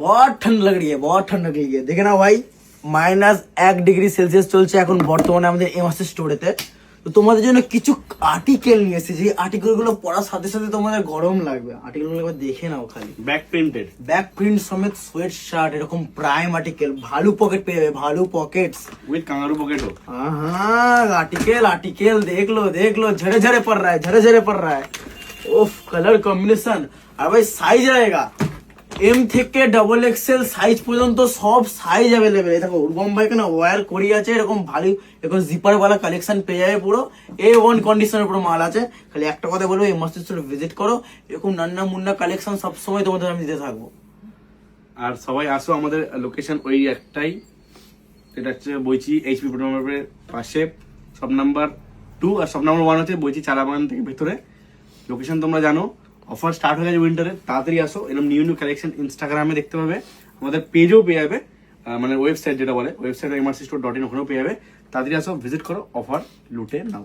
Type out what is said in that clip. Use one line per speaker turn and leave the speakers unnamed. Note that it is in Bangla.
बहुत ठंड लग रही है बहुत ठंड लग रही है। देखे ना भाई माइनस एक डिग्री सेलसियस चलते बर्तमान स्टोरे तो तुम्हारे जो कि आर्टिकल नहीं आर्टिकल गो पढ़ार साथ तुम्हारे गरम लगे आर्टिकल गो देखे नाओ
खाली बैक
प्रिंटेड बैक प्रिंट समेत स्वेट शार्ट एरक प्राइम आर्टिकल भालू पकेट पे जाए भालू
pocket with kangaroo
pocket article article देख लो देख लो झरे झरे पड़ रहा है झरे झरे पड़ रहा है ओफ कलर कॉम्बिनेशन अरे भाई साइज़ रहेगा এম থেকে ডাবল এক্সেল সাইজ পর্যন্ত সব সাইজ অ্যাভেলেবেল দেখো, উর্বম ভাই কেন ওয়্যার করি আছে, এরকম ভালো এরকম জিপার वाला কালেকশন পেয়ে যাবে পুরো। এ ওয়ান কন্ডিশনের পুরো মাল আছে। খালি একটা কথা বলব, এই স্টোর ভিজিট করো। এরকম নান্না মুন্না কালেকশন সবসময় তোমাদের আমি দিতে থাকব।
আর সবাই আসো আমাদের লোকেশন ওই একটাই। এটা হচ্ছে বইচি এইচপি পেট্রোল পাশে। সব নাম্বার টু আর সব নাম্বার ওয়ান হচ্ছে বইচি চারাবাগান থেকে ভেতরে। লোকেশন তোমরা জানো। অফার স্টার্ট হয়ে গেছে উইন্টারে তাড়াতাড়ি আসো। এরকম নিউ নিউ কালেকশন ইনস্টাগ্রামে দেখতে পাবে। আমাদের পেজও পেয়ে যাবে। মানে ওয়েবসাইট যেটা বলে website MRC store dot in ওখানেও পেয়ে যাবে। তাড়াতাড়ি আসো ভিজিট করো অফার লুটে নাও।